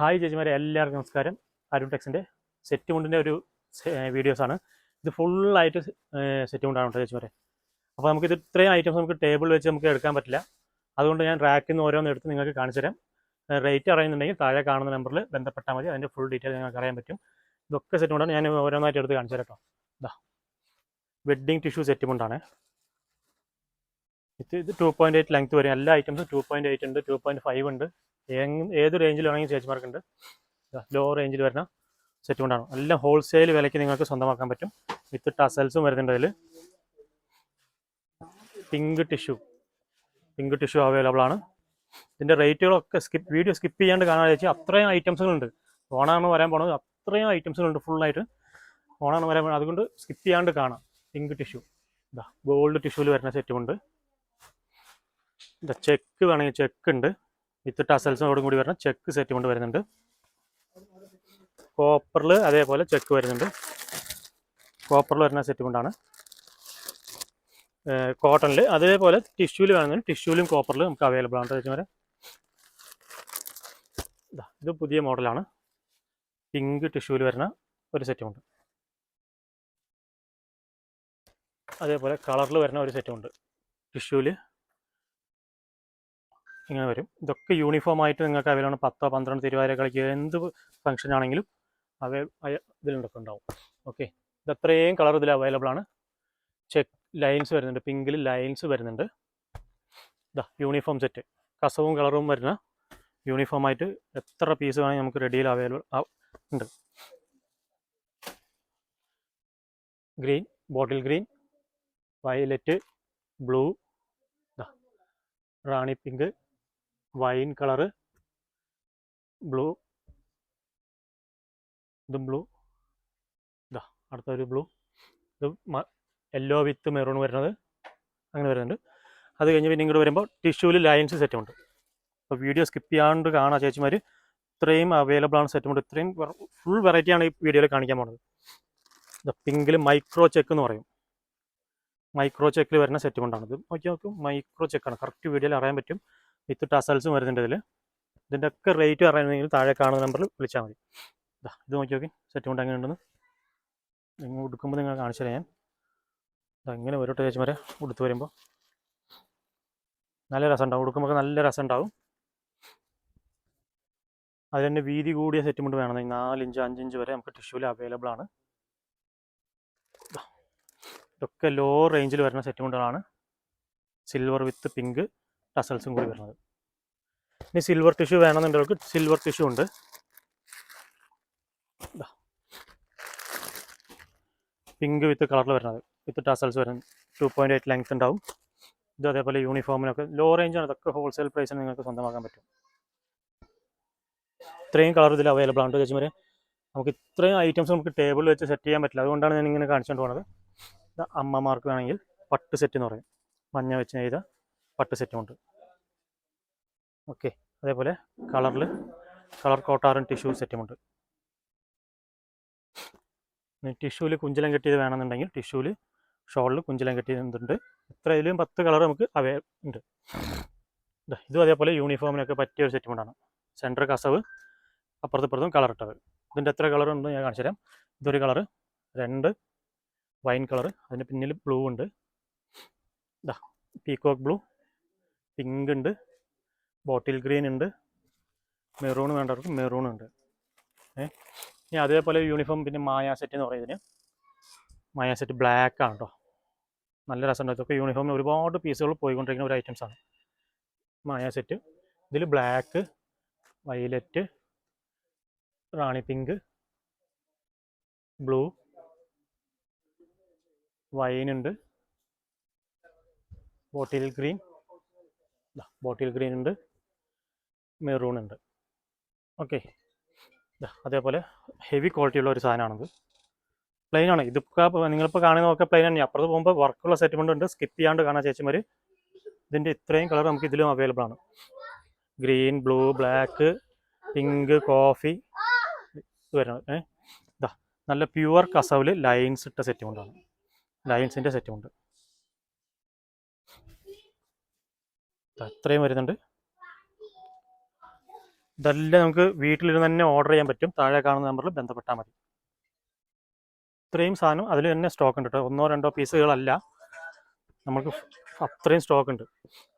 Hi ചേച്ചിമാരെ എല്ലാവർക്കും നമസ്കാരം. Arun ടെക്സിന്റെ set മുണ്ടിന്റെ ഒരു വീഡിയോസാണ്. ഇത് ഫുള്ളായിട്ട് സെറ്റ് മുണ്ടാണ് കേട്ടോ ചേച്ചിമാരെ. അപ്പോൾ നമുക്ക് ഇത് ഇത്രയും ഐറ്റംസ് നമുക്ക് ടേബിൾ വെച്ച് നമുക്ക് എടുക്കാൻ പറ്റില്ല. അതുകൊണ്ട് ഞാൻ റാക്കിൽ നിന്ന് ഓരോന്ന് എടുത്ത് നിങ്ങൾക്ക് കാണിച്ചു തരാം റേറ്റ് അറിയുന്നുണ്ടെങ്കിൽ താഴെ കാണുന്ന നമ്പറിൽ ബന്ധപ്പെട്ടാൽ മതി. അതിന്റെ ഫുൾ ഡീറ്റെയിൽ നിങ്ങൾക്ക് അറിയാൻ പറ്റും. ഇതൊക്കെ സെറ്റ് മുണ്ടാണ് ഞാൻ ഓരോന്നായിട്ട് എടുത്ത് കാണിച്ചു തരാം കേട്ടോ. ഇതാ വെഡ്ഡിങ് ടിഷ്യൂ സെറ്റ് മുണ്ടാണ് ഇത് ഇത് ടു പോയിന്റ് എയ്റ്റ് ലെങ്ത് വരും എല്ലാ ഐറ്റംസും ടു പോയിന്റ് എയ്റ്റ് ഉണ്ട് ടു പോയിന്റ് ഫൈവ് ഉണ്ട്. ഏത് റേഞ്ചിൽ വേണമെങ്കിൽ ചേച്ചിമാർക്ക് ഉണ്ട്. ലോ റേഞ്ചിൽ വരുന്ന സെറ്റ് കൊണ്ടാണ് എല്ലാം ഹോൾസെയിൽ വിലയ്ക്ക് നിങ്ങൾക്ക് സ്വന്തമാക്കാൻ പറ്റും. വിത്ത് ടസൽസും വരുന്നുണ്ട് അതിൽ pink tissue pink tissue available ആണ്. ഇതിന്റെ റേറ്റുകളൊക്കെ സ്കിപ്പ് വീഡിയോ സ്കിപ്പ് ചെയ്യാണ്ട് കാണാൻ വെച്ചാൽ അത്രയും ഐറ്റംസുകളുണ്ട് ഓണാണ് വരാൻ പോണത് അത്രയും ഐറ്റംസുകളുണ്ട് ഫുള്ളായിട്ട് ഓണാണ് വരാൻ അതുകൊണ്ട് സ്കിപ്പ് ചെയ്യാണ്ട് കാണാം. പിങ്ക് ടിഷ്യൂ ഇതാ ഗോൾഡ് ടിഷ്യൂവിൽ വരുന്ന സെറ്റുമുണ്ട് ഇതാ ചെക്ക് വേണമെങ്കിൽ ചെക്ക് ഉണ്ട്. വിത്ത് ടസൽസോടും കൂടി വരുന്ന ചെക്ക് സെറ്റ് കൊണ്ട് വരുന്നുണ്ട്. കോപ്പറിൽ അതേപോലെ ചെക്ക് വരുന്നുണ്ട്. കോപ്പറിൽ വരുന്ന സെറ്റ് കൊണ്ടാണ് കോട്ടണിൽ അതേപോലെ ടിഷ്യൂവിൽ വേണമെങ്കിൽ ടിഷ്യൂലും കോപ്പറിൽ നമുക്ക് അവൈലബിൾ ആണ്. ചേച്ചി വരെ ഇത് പുതിയ മോഡലാണ് പിങ്ക് ടിഷ്യൂവിൽ വരുന്ന ഒരു സെറ്റുമുണ്ട് അതേപോലെ കളറിൽ വരുന്ന ഒരു സെറ്റുമുണ്ട് ടിഷ്യൂൽ ഇങ്ങനെ വരും. ഇതൊക്കെ യൂണിഫോം ആയിട്ട് നിങ്ങൾക്ക് അവരാണ് പത്തോ പന്ത്രണ്ട് തിരുവാതിര കളിക്കുക എന്ത് ഫംഗ്ഷൻ ആണെങ്കിലും അവ ഇതിലുണ്ടൊക്കെ ഉണ്ടാവും. ഓക്കെ ഇത് അത്രയും കളർ ഇതിൽ അവൈലബിൾ ആണ്. ചെക്ക് ലൈൻസ് വരുന്നുണ്ട്. പിങ്കിൽ ലൈൻസ് വരുന്നുണ്ട്. ഇതാ യൂണിഫോം സെറ്റ് കസവും കളറും വരുന്ന യൂണിഫോം ആയിട്ട് എത്ര പീസ് വേണമെങ്കിൽ നമുക്ക് റെഡിയിൽ അവൈലബിൾ ഉണ്ട്. Green bottle green violet blue rani pink wine colour blue ഇതും ബ്ലൂ. ഇതാ അടുത്തൊരു ബ്ലൂ. ഇത് യെല്ലോ വിത്ത് മെറൂൺ വരുന്നത്. അങ്ങനെ വരുന്നുണ്ട്. അത് കഴിഞ്ഞ് പിന്നെ ഇങ്ങോട്ട് വരുമ്പോൾ ടിഷ്യൂവിൽ ലൈൻസ് സെറ്റും ഉണ്ട് അപ്പോൾ വീഡിയോ സ്കിപ്പ് ചെയ്യാണ്ട് കാണാം ചേച്ചിമാർ ഇത്രയും അവൈലബിൾ ആണ് സെറ്റും ഉണ്ട് ഇത്രയും ഫുൾ വെറൈറ്റിയാണ് ഈ വീഡിയോയിൽ കാണിക്കാൻ പോകുന്നത് ഇത് പിങ്കിൽ മൈക്രോ ചെക്ക് എന്ന് പറയും. മൈക്രോ ചെക്കിൽ വരുന്ന സെറ്റുമുണ്ടാണ് ഇത് നോക്കി നോക്കും മൈക്രോ ചെക്കാണ്. കറക്റ്റ് വീഡിയോയിൽ അറിയാൻ പറ്റും. വിത്ത് ടസൽസും വരുന്നുണ്ട് ഇതിൽ ഇതിന്റെ ഒക്കെ റേറ്റ് അറിയണമെങ്കിൽ താഴെ കാണുന്ന നമ്പറിൽ വിളിച്ചാൽ മതി. ഇതാ ഇത് നോക്കി നോക്കി. സെറ്റ് കൊണ്ട് അങ്ങനെ ഉണ്ടെന്ന്. നിങ്ങൾ ഉടുക്കുമ്പോൾ നിങ്ങൾ കാണിച്ചു തരാം ഞാൻ. ഇങ്ങനെ വരോട്ടെ ചേച്ചിമാരെ ഉടുത്ത് വരുമ്പോൾ നല്ല രസം ഉണ്ടാവും ഉടുക്കുമ്പോൾ നല്ല രസം ഉണ്ടാവും അതിൽ തന്നെ വീതി കൂടിയ സെറ്റ് മുണ്ട് വേണമെങ്കിൽ നാലിഞ്ച് അഞ്ചിഞ്ച് വരെ നമുക്ക് ടിഷ്യൂവിൽ അവൈലബിൾ ആണ്. ഇതൊക്കെ ലോ റേഞ്ചിൽ വരുന്ന സെറ്റ് മുണ്ടുകളാണ് സിൽവർ വിത്ത് പിങ്ക് ടസൽസും കൂടി വരുന്നത്. ഇനി സിൽവർ ടിഷ്യൂ വേണമെന്നുണ്ടെങ്കിൽ സിൽവർ ടിഷ്യൂ ഉണ്ട്. പിങ്ക് വിത്ത് കളറിൽ വരുന്നത്. വിത്ത് ടസൽസ് വരുന്നത് ടു പോയിന്റ് എയ്റ്റ് ലെങ്ത് ഉണ്ടാവും. ഇത് അതേപോലെ യൂണിഫോമിനൊക്കെ ലോ റേഞ്ചാണ് ഇതൊക്കെ ഹോൾസെയിൽ പ്രൈസിന് നിങ്ങൾക്ക് സ്വന്തമാക്കാൻ പറ്റും. ഇത്രയും കളർ ഇതിൽ അവൈലബിൾ ആണ് ചേച്ചിമാരെ. നമുക്ക് ഇത്രയും ഐറ്റംസ് നമുക്ക് ടേബിൾ വെച്ച് സെറ്റ് ചെയ്യാൻ പറ്റില്ല. അതുകൊണ്ടാണ് ഞാൻ ഇങ്ങനെ കാണിച്ചുകൊണ്ട് പോകുന്നത് അമ്മമാർക്ക് വേണമെങ്കിൽ പട്ട് സെറ്റ് എന്ന് പറയും. മഞ്ഞ വെച്ച് ചെയ്ത പട്ട് സെറ്റും ഉണ്ട്. ഓക്കെ. അതേപോലെ കളറിൽ കളർ കോട്ടാറും ടിഷ്യൂ സെറ്റുമുണ്ട്. ടിഷ്യൂവിൽ കുഞ്ചലം കെട്ടിയത് വേണമെന്നുണ്ടെങ്കിൽ ടിഷ്യൂവിൽ ഷോളിൽ കുഞ്ചലം കെട്ടിയതുണ്ട്. ഇത്ര ഇതിലും പത്ത് കളർ നമുക്ക് അവൈ ഉണ്ട്. ഇതും അതേപോലെ യൂണിഫോമിനൊക്കെ പറ്റിയ ഒരു സെറ്റ് കൊണ്ടാണ് സെന്റർ കസവ് അപ്പുറത്തും ഇപ്പുറത്തും കളർ ഇട്ടത്. ഇതിന്റെ എത്ര കളർ ഉണ്ടെന്ന് ഞാൻ കാണിച്ചു തരാം ഇതൊരു കളർ രണ്ട് വൈൻ കളർ അതിന് പിന്നിൽ ബ്ലൂ ഉണ്ട്. ഇതാ പീകോക്ക് ബ്ലൂ പിങ്ക് ഉണ്ട് ബോട്ടിൽ ഗ്രീൻ ഉണ്ട്. മെറൂൺ വേണ്ടവർക്ക് മെറൂൺ ഉണ്ട്. ഏ? ഇനി അതേപോലെ യൂണിഫോം പിന്നെ മായാ സെറ്റ് എന്ന് പറയുന്നതിന് മായാ സെറ്റ് ബ്ലാക്ക് ആണ് കേട്ടോ നല്ല രസമുണ്ട്. ഇതൊക്കെ യൂണിഫോമിന് ഒരുപാട് പീസുകൾ പോയിക്കൊണ്ടിരിക്കുന്ന ഒരു ഐറ്റംസ് ആണ്. മായാ സെറ്റ്. ഇതിൽ black violet rani pink blue wine ഉണ്ട്. ബോട്ടിൽ ഗ്രീൻ ബോട്ടിൽ ഗ്രീൻ ഉണ്ട്. മെറൂൺ ഉണ്ട്. ഓക്കെ അതേപോലെ ഹെവി ക്വാളിറ്റിയുള്ള ഒരു സാധനമാണിത്. പ്ലെയിൻ ആണ്. ഇതിപ്പോൾ നിങ്ങളിപ്പോൾ കാണുന്നതൊക്കെ പ്ലെയിൻ ആണ് അപ്പുറത്ത് പോകുമ്പോൾ വർക്കുള്ള സെറ്റ്മെന്റ് ഉണ്ട്. സ്കിപ്പ് ചെയ്യാണ്ട് കാണാൻ ചേച്ചിമാർ ഇതിന്റെ ഇത്രയും കളർ നമുക്ക് ഇതിലും അവൈലബിൾ ആണ്. Green blue black pink coffee വരുന്നത് ഏ? ഇതാ നല്ല പ്യുവർ കസവിൽ ലൈൻസ് ഇട്ട സെറ്റ് കൊണ്ടാണ് ലൈൻസിന്റെ സെറ്റും ഉണ്ട് ഇത്രയും വരുന്നുണ്ട്. ഇതെല്ലാം നമുക്ക് വീട്ടിലിരുന്ന് തന്നെ ഓർഡർ ചെയ്യാൻ പറ്റും. താഴെ കാണുന്ന നമ്പറിൽ ബന്ധപ്പെട്ടാൽ മതി. ഇത്രയും സാധനം അതിൽ തന്നെ സ്റ്റോക്ക് ഉണ്ട് കേട്ടോ ഒന്നോ രണ്ടോ പീസുകളല്ല. നമുക്ക് അത്രയും സ്റ്റോക്ക് ഉണ്ട്.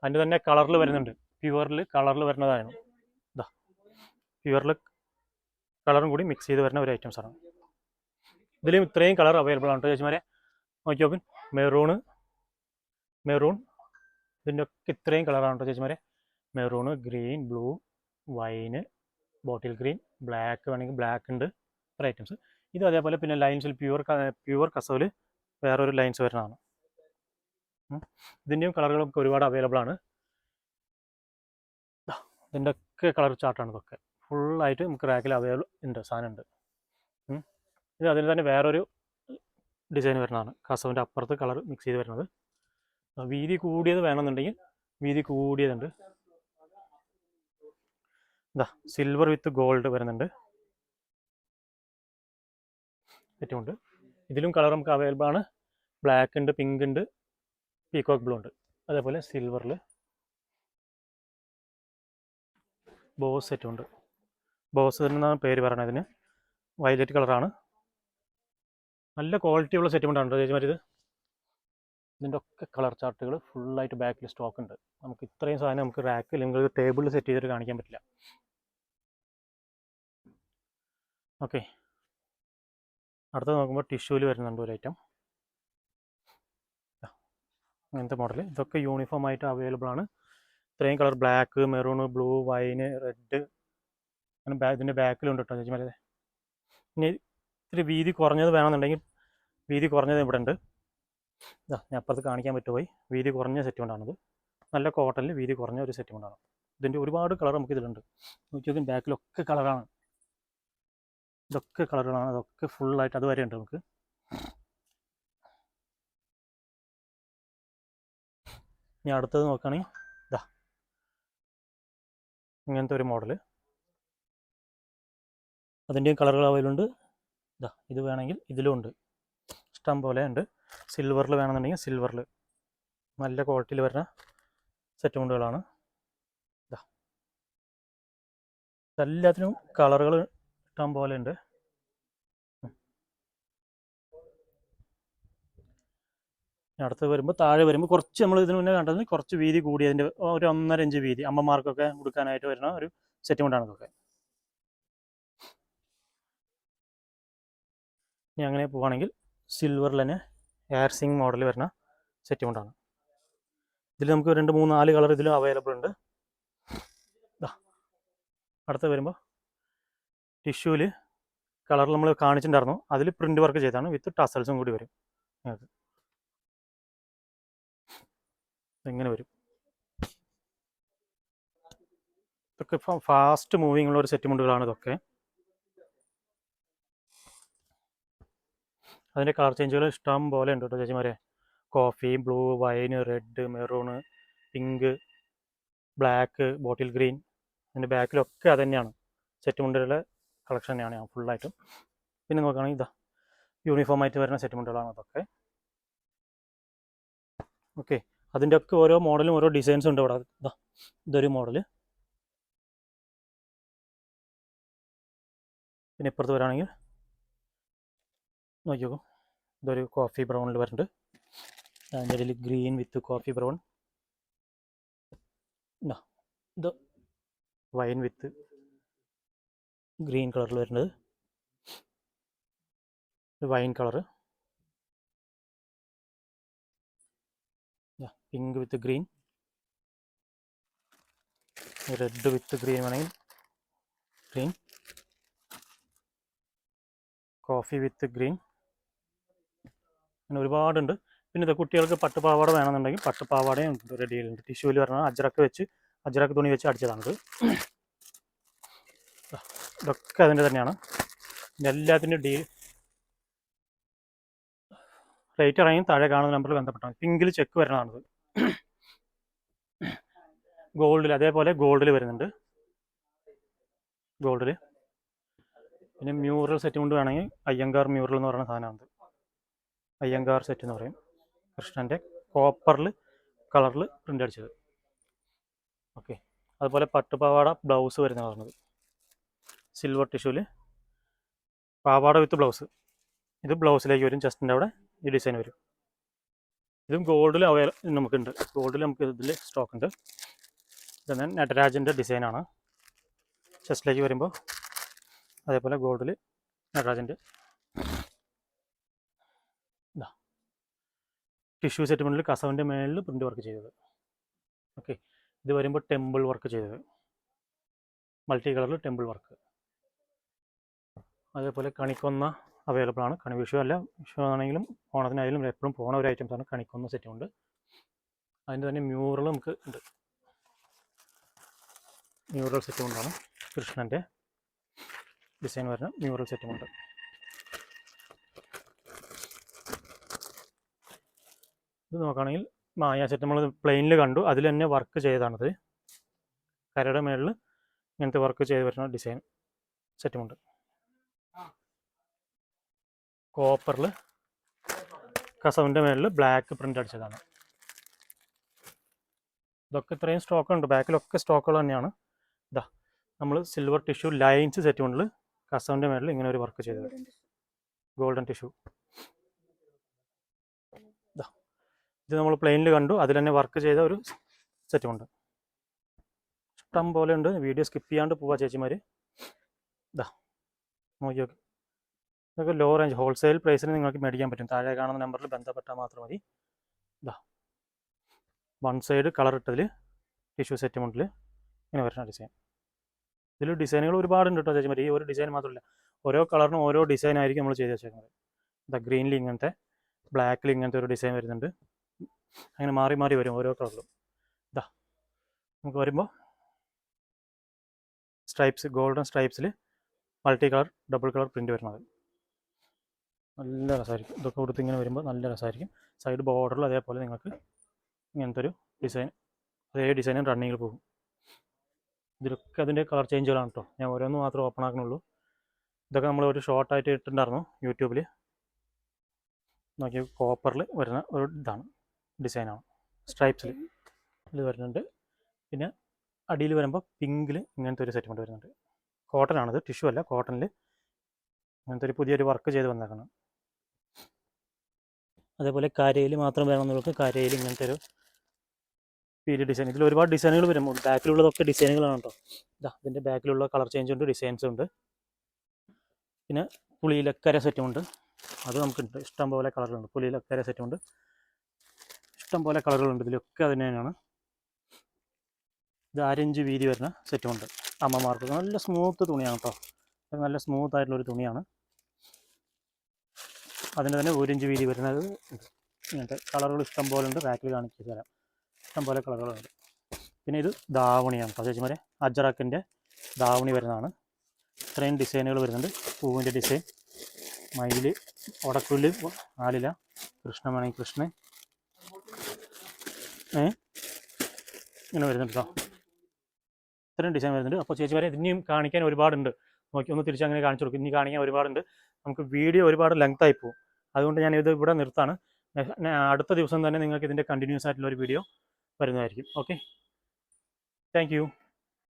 അതിന്റെ തന്നെ കളറിൽ വരുന്നുണ്ട്. പ്യുവറിൽ കളറിൽ വരുന്നതാണ് ഇതാ പ്യുവറിൽ കളറും കൂടി മിക്സ് ചെയ്ത് വരുന്ന ഒരു ഐറ്റംസ് ആണ്. ഇതിലും ഇത്രയും കളർ അവൈലബിൾ ആണ് ചേച്ചിമാരെ. നോക്കി നോക്കും. മെറൂണ് മെറൂൺ ഇതിന്റെ ഒക്കെ ഇത്രയും കളറാണ് കേട്ടോ ചേച്ചിമാരെ. Maroon green blue wine bottle green black വേണമെങ്കിൽ ബ്ലാക്ക് ഉണ്ട് ഇത്ര ഐറ്റംസ് ഇതും അതേപോലെ പിന്നെ ലൈൻസിൽ പ്യുവർ പ്യുവർ കസവിൽ വേറൊരു ലൈൻസ് വരുന്നതാണ്. ഇതിന്റെയും കളറുകളൊക്കെ ഒരുപാട് അവൈലബിൾ ആണ്. ദാ, ഇതിന്റെ ഒക്കെ കളർ ചാർട്ടാണ് ഇതൊക്കെ. ഫുള്ളായിട്ട് നമുക്ക് റാക്കിൽ അവൈലബിൾ ഉണ്ട് സാധനം ഉണ്ട്. ഇത് അതിൽ തന്നെ വേറൊരു ഡിസൈൻ വരുന്നതാണ്. കസവിന്റെ അപ്പുറത്ത് കളർ മിക്സ് ചെയ്ത് വരുന്നത്. വീതി കൂടിയത് വേണമെന്നുണ്ടെങ്കിൽ വീതി കൂടിയതുണ്ട്. ഇതാ സിൽവർ വിത്ത് ഗോൾഡ് വരുന്നുണ്ട്. ഏറ്റവുമുണ്ട് ഇതിലും കളർ നമുക്ക് അവൈലബിൾ ആണ്. ബ്ലാക്ക് ഉണ്ട് പിങ്ക് ഉണ്ട് പീകോക്ക് ബ്ലൂ ഉണ്ട്. അതേപോലെ സിൽവറിൽ ബോസ് സെറ്റും ഉണ്ട് ബോസ് എന്നാണ് പേര് പറയുന്നത് ഇതിന്. വയലറ്റ് കളറാണ് നല്ല ക്വാളിറ്റി ഉള്ള സെറ്റ് കൊണ്ടാണ് ചേച്ചിമാർ ഇത് ഇതിന്റെ ഒക്കെ കളർ ചാർട്ടുകൾ ഫുള്ളായിട്ട് ബാക്കിൽ സ്റ്റോക്ക് ഉണ്ട്. നമുക്ക് ഇത്രയും സാധനം നമുക്ക് റാക്കിൽ നിങ്ങൾക്ക് ടേബിളിൽ സെറ്റ് ചെയ്തിട്ട് കാണിക്കാൻ പറ്റില്ല. ഓക്കെ. അടുത്തത് നോക്കുമ്പോൾ ടിഷ്യൂവിൽ വരുന്നുണ്ട് ഒരു ഐറ്റം. അങ്ങനത്തെ മോഡൽ ഇതൊക്കെ യൂണിഫോം ആയിട്ട് അവൈലബിൾ ആണ്. ഇത്രയും colour black maroon blue wine red അങ്ങനെ ബാ ഇതിന്റെ ബാക്കിലുണ്ട് കേട്ടോ ചേച്ചിമാരെ ഇനി ഇത്തിരി വീതി കുറഞ്ഞത് വേണമെന്നുണ്ടെങ്കിൽ വീതി കുറഞ്ഞത് ഇവിടെ ഉണ്ട്. ഇതാ ഞാൻ അപ്പുറത്ത് കാണിക്കാൻ പറ്റുപോയി വീതി കുറഞ്ഞ സെറ്റ് കൊണ്ടാണിത് നല്ല കോട്ടണിൽ വീതി കുറഞ്ഞ ഒരു സെറ്റ് കൊണ്ടാണ് ഇതിന്റെ ഒരുപാട് കളർ നമുക്ക് ഇതിലുണ്ട്. നോക്കി ബാക്കിലൊക്കെ കളറാണ് ഇതൊക്കെ കളറുകളാണ്. അതൊക്കെ ഫുള്ളായിട്ട് അത് വരെ ഉണ്ട് നമുക്ക്. ഇനി അടുത്തത് നോക്കുകയാണെങ്കിൽ ഇതാ ഇങ്ങനത്തെ ഒരു മോഡൽ അതിന്റെയും കളറുകൾ അവയിലുണ്ട്. ഇതാ ഇത് വേണമെങ്കിൽ ഇതിലും ഉണ്ട്. ഇഷ്ടം പോലെ ഉണ്ട്. സിൽവറിൽ വേണമെന്നുണ്ടെങ്കിൽ സിൽവറിൽ നല്ല ക്വാളിറ്റിയിൽ വരുന്ന സെറ്റ് മുണ്ടുകളാണ് ഇതാ എല്ലാത്തിനും കളറുകൾ ഇഷ്ടം പോലെ ഉണ്ട് അടുത്ത് വരുമ്പോൾ താഴെ വരുമ്പോൾ കുറച്ച് നമ്മൾ ഇതിന് മുന്നേ കണ്ടത് കുറച്ച് വീതി കൂടി അതിന്റെ ഒരു ഒന്നര ഇഞ്ച് വീതി അമ്മമാർക്കൊക്കെ കൊടുക്കാനായിട്ട് വരുന്ന ഒരു സെറ്റ് കൊണ്ടാണ് ഇതൊക്കെ. ഇനി അങ്ങനെ പോവുകയാണെങ്കിൽ സിൽവറിൽ തന്നെ എയർ മോഡൽ വരുന്ന സെറ്റ് കൊണ്ടാണ്. ഇതിൽ നമുക്ക് രണ്ട് മൂന്ന് നാല് കളർ ഇതിലും അവൈലബിൾ ഉണ്ട്. അടുത്ത് വരുമ്പോൾ ടിഷ്യൂവിൽ കളർ നമ്മൾ കാണിച്ചിട്ടുണ്ടായിരുന്നു. അതിൽ പ്രിന്റ് വർക്ക് ചെയ്താണ് വിത്ത് ടസൽസും കൂടി വരും. നിങ്ങൾക്ക് ഇങ്ങനെ വരും. ഇതൊക്കെ ഇപ്പം ഫാസ്റ്റ് മൂവിങ് ഉള്ള ഒരു സെറ്റ് മുണ്ടുകളാണ് ഇതൊക്കെ. അതിന്റെ കളർ ചേഞ്ചുകൾ ഇഷ്ടം പോലെ ഉണ്ട് കേട്ടോ ചേച്ചിമാരെ. Coffee blue wine red maroon pink black bottle green. അതിന്റെ ബാക്കിലൊക്കെ അത് തന്നെയാണ്. സെറ്റ് മുണ്ടുകളുടെ കളക്ഷൻ തന്നെയാണ് ഞാൻ ഫുള്ളായിട്ടും പിന്നെ നോക്കുകയാണെങ്കിൽ ഇതാ യൂണിഫോം ആയിട്ട് വരുന്ന സെറ്റ് മുണ്ടുകളാണ് അതൊക്കെ. ഓക്കെ അതിന്റെ ഒക്കെ ഓരോ മോഡലും ഓരോ ഡിസൈൻസും ഉണ്ട് ഇവിടെ. ഇതാ ഇതൊരു മോഡൽ പിന്നെ ഇപ്പുറത്ത് വരാണെങ്കിൽ നോക്കിയോക്കൂ ഇതൊരു കോഫി ബ്രൗണിൽ വരുന്നുണ്ട്. അതിന്റെ ഇടയിൽ ഗ്രീൻ വിത്ത് കോഫി ബ്രൗൺ ഇത് വൈൻ വിത്ത് ഗ്രീൻ കളറിൽ വരുന്നത്. Wine colour. Pink with green. Red with green വേണമെങ്കിൽ ഗ്രീൻ. Coffee with green. അങ്ങനെ ഒരുപാടുണ്ട്. പിന്നെ ഇത് കുട്ടികൾക്ക് പട്ടുപാവാട വേണമെന്നുണ്ടെങ്കിൽ പട്ടുപാവാടയും റെഡി ചെയ്യുന്നുണ്ട് ടിഷ്യൂവിൽ പറഞ്ഞാൽ അജ്രക്ക് വെച്ച് അജ്രക്ക് തുണി വെച്ച് അടിച്ചതാണിത് ഇതൊക്കെ അതിന്റെ തന്നെയാണ്. എല്ലാത്തിന്റെ ഡീ റേറ്റ് ഇറങ്ങി താഴെ കാണുന്ന നമ്പറിൽ ബന്ധപ്പെട്ടാൽ പിങ്കിൽ ചെക്ക് വരുന്നതാണിത് ഗോൾഡിൽ അതേപോലെ ഗോൾഡിൽ വരുന്നുണ്ട്. ഗോൾഡിൽ. പിന്നെ മ്യൂറൽ സെറ്റ് കൊണ്ട് വേണമെങ്കിൽ അയ്യങ്കാർ മ്യൂറൽ എന്ന് പറയുന്ന സാധനമാണ് അയ്യങ്കാർ സെറ്റ് എന്ന് പറയും. കൃഷ്ണന്റെ കോപ്പറിൽ കളറിൽ പ്രിന്റ് അടിച്ചത്. ഓക്കെ. അതുപോലെ പട്ടുപാവാട ബ്ലൗസ് വരുന്ന പറഞ്ഞത്. സിൽവർ ടിഷ്യൂവിൽ പാവാട വിത്ത് ബ്ലൗസ് ഇത് ബ്ലൗസിലേക്ക് വരും. ചെസ്റ്റിന്റെ അവിടെ ഈ ഡിസൈൻ വരും. ഇതും ഗോൾഡിൽ അവൈല നമുക്കുണ്ട്. ഗോൾഡിൽ നമുക്ക് ഇതിൽ സ്റ്റോക്ക് ഉണ്ട്. ഇതെന്ന് നടരാജന്റെ ഡിസൈനാണ് ചെസ്റ്റിലേക്ക് വരുമ്പോൾ അതേപോലെ ഗോൾഡിൽ നടരാജന്റെ ഇതാ. ടിഷ്യൂ സെറ്റ്മെന്റിൽ കസവിന്റെ മേളിൽ പ്രിന്റ് വർക്ക് ചെയ്തത്. ഓക്കെ ഇത് വരുമ്പോൾ ടെമ്പിൾ വർക്ക് ചെയ്തത്. മൾട്ടി കളറിൽ ടെമ്പിൾ വർക്ക് അതേപോലെ കണിക്കൊന്ന അവൈലബിൾ ആണ്. കണി വിഷു അല്ല വിഷു ആണെങ്കിലും ഓണത്തിനായാലും എപ്പോഴും പോണ ഒരു ഐറ്റംസ് ആണ് കണിക്കൊന്ന സെറ്റ് ഉണ്ട് അതിന്റെ തന്നെ മ്യൂറൽ നമുക്ക് ഉണ്ട്. മ്യൂറൽ സെറ്റ് ഉണ്ടാണ് കൃഷ്ണന്റെ ഡിസൈൻ വരുന്ന മ്യൂറൽ സെറ്റും ഉണ്ട് ഇത് നോക്കുകയാണെങ്കിൽ മായ സെറ്റ് നമ്മൾ പ്ലെയിനിൽ കണ്ടു. അതിൽ തന്നെ വർക്ക് ചെയ്താണത്. കരയുടെ മേളിൽ ഇങ്ങനത്തെ വർക്ക് ചെയ്ത് വരുന്ന ഡിസൈൻ സെറ്റുമുണ്ട് കോപ്പറിൽ കസവിന്റെ മേളിൽ ബ്ലാക്ക് പ്രിന്റ് അടിച്ചതാണ്. ഇതൊക്കെ ഇത്രയും സ്റ്റോക്കുണ്ട് ബാക്കിലൊക്കെ സ്റ്റോക്കുകൾ തന്നെയാണ്. ഇതാ നമ്മൾ സിൽവർ ടിഷ്യൂ ലൈൻസ് സെറ്റ് കൊണ്ടിൽ കസവിന്റെ മേളിൽ ഇങ്ങനെ ഒരു വർക്ക് ചെയ്തത് ഗോൾഡൻ ടിഷ്യൂ ഇതാ ഇത് നമ്മൾ പ്ലെയിനിൽ കണ്ടു. അതിൽ തന്നെ വർക്ക് ചെയ്ത ഒരു സെറ്റ് കൊണ്ട് ഇഷ്ടം പോലെ ഉണ്ട്. വീഡിയോ സ്കിപ്പ് ചെയ്യാണ്ട് പോവാ ചേച്ചിമാർ ഇതാ നോക്കി നോക്കി ഇതൊക്കെ ലോ റേഞ്ച് ഹോൾസെയിൽ പ്രൈസിന് നിങ്ങൾക്ക് മേടിക്കാൻ പറ്റും. താഴെ കാണുന്ന നമ്പറിൽ ബന്ധപ്പെട്ടാൽ മാത്രം മതി. ഇതാ വൺ സൈഡ് കളർ ഇട്ടതിൽ ടിഷ്യൂ സെറ്റ് മുണ്ടിൽ ഇങ്ങനെ വരുന്ന ഡിസൈൻ ഇതിൽ ഡിസൈനുകൾ ഒരുപാടുണ്ട് കേട്ടോ ചേച്ചിമാർ ഈ ഒരു ഡിസൈൻ മാത്രമല്ല ഓരോ കളറിനും ഓരോ ഡിസൈൻ ആയിരിക്കും നമ്മൾ ചെയ്ത് വെച്ചേക്കുന്നത്. ഇതാ ഗ്രീനിൽ ഇങ്ങനത്തെ ബ്ലാക്കിൽ ഇങ്ങനത്തെ ഒരു ഡിസൈൻ വരുന്നുണ്ട്. അങ്ങനെ മാറി മാറി വരും ഓരോ കളറിലും ഇതാ നമുക്ക് വരുമ്പോൾ stripes golden സ്ട്രൈപ്സിൽ multi colour double colour print വരുന്നത്. നല്ല രസമായിരിക്കും. ഇതൊക്കെ കൊടുത്ത് ഇങ്ങനെ വരുമ്പോൾ നല്ല രസമായിരിക്കും. സൈഡ് ബോർഡറിൽ അതേപോലെ നിങ്ങൾക്ക് ഇങ്ങനത്തെ ഒരു ഡിസൈൻ അതേ ഡിസൈനും റണ്ണിങ്ങിൽ പോകും. ഇതിലൊക്കെ അതിന്റെ കളർ ചേഞ്ചുകളാണ് കേട്ടോ ഞാൻ ഓരോന്ന് മാത്രം ഓപ്പൺ ആക്കണുള്ളൂ. ഇതൊക്കെ നമ്മൾ ഒരു ഷോർട്ടായിട്ട് ഇട്ടിട്ടുണ്ടായിരുന്നു യൂട്യൂബിൽ നോക്കി കോപ്പറിൽ വരുന്ന ഒരു ഇതാണ് ഡിസൈനാണ് സ്ട്രൈപ്സിൽ ഇത് വരുന്നുണ്ട്. പിന്നെ അടിയിൽ വരുമ്പോൾ പിങ്കിൽ ഇങ്ങനത്തെ ഒരു സെറ്റ്മെന്റ് വരുന്നുണ്ട്. കോട്ടൺ ആണിത്. ടിഷ്യൂ അല്ല കോട്ടണിൽ അങ്ങനത്തെ ഒരു പുതിയൊരു വർക്ക് ചെയ്ത് വന്നേക്കണം. അതേപോലെ കരയിൽ മാത്രം വേണമെന്നുള്ളവർക്ക് കരയിൽ ഇങ്ങനത്തെ ഒരു പീരി ഡിസൈൻ ഇതിൽ ഒരുപാട് ഡിസൈനുകൾ വരും ബാക്കിലുള്ളതൊക്കെ ഡിസൈനുകളാണ് കേട്ടോ ഇതാ ഇതിന്റെ ബാക്കിലുള്ള കളർ ചേഞ്ച് ഉണ്ട് ഡിസൈൻസ് ഉണ്ട്. പിന്നെ പുളിയിലക്കര സെറ്റും ഉണ്ട്. അത് നമുക്കുണ്ട്. ഇഷ്ടം പോലെ കളറുകളുണ്ട് പുളിയിലക്കര സെറ്റും ഉണ്ട്. ഇഷ്ടം പോലെ കളറുകളുണ്ട് ഇതിലൊക്കെ അത് തന്നെയാണ്. ഇത് അരഞ്ച് വീതി വരുന്ന സെറ്റുമുണ്ട് അമ്മമാർക്ക് നല്ല സ്മൂത്ത് തുണിയാണ് കേട്ടോ നല്ല സ്മൂത്ത് ആയിട്ടുള്ള ഒരു തുണിയാണ്. അതിന്റെ തന്നെ ഒരു ഇഞ്ച് വീതി വരുന്നത് ഇങ്ങനത്തെ കളറുകൾ ഇഷ്ടം പോലെ ഉണ്ട്. റാക്കിൽ കാണിച്ചു തരാം. ഇഷ്ടം പോലെ കളറുകളുണ്ട്. പിന്നെ ഇത് ദാവണിയാണ് കേട്ടോ ചേച്ചിമാരെ. അജറാക്കിന്റെ ദാവണി വരുന്നതാണ്. ഇത്രയും ഡിസൈനുകൾ വരുന്നുണ്ട്. പൂവിന്റെ ഡിസൈൻ. മയിൽ ഒടക്കുല്ല് ആലില കൃഷ്ണ വേണമെങ്കിൽ കൃഷ്ണൻ. ഏ? ഇങ്ങനെ വരുന്നുണ്ട് കേട്ടോ. ഇത്രയും ഡിസൈൻ വരുന്നുണ്ട്. അപ്പോൾ ചേച്ചി വരെ ഇനിയും കാണിക്കാൻ ഒരുപാടുണ്ട്. നോക്കി ഒന്ന് തിരിച്ച് അങ്ങനെ കാണിച്ചു കൊടുക്കും. ഇനി കാണിക്കാൻ ഒരുപാടുണ്ട്. നമുക്ക് വീഡിയോ ഒരുപാട് ലെങ്ത് ആയി പോകും അതുകൊണ്ട് ഞാൻ ഇത് ഇവിടെ നിർത്താണ്. അടുത്ത ദിവസം തന്നെ നിങ്ങൾക്ക് ഇതിന്റെ കണ്ടിന്യൂസ് ആയിട്ടുള്ള ഒരു വീഡിയോ വരുന്നതായിരിക്കും. Okay thank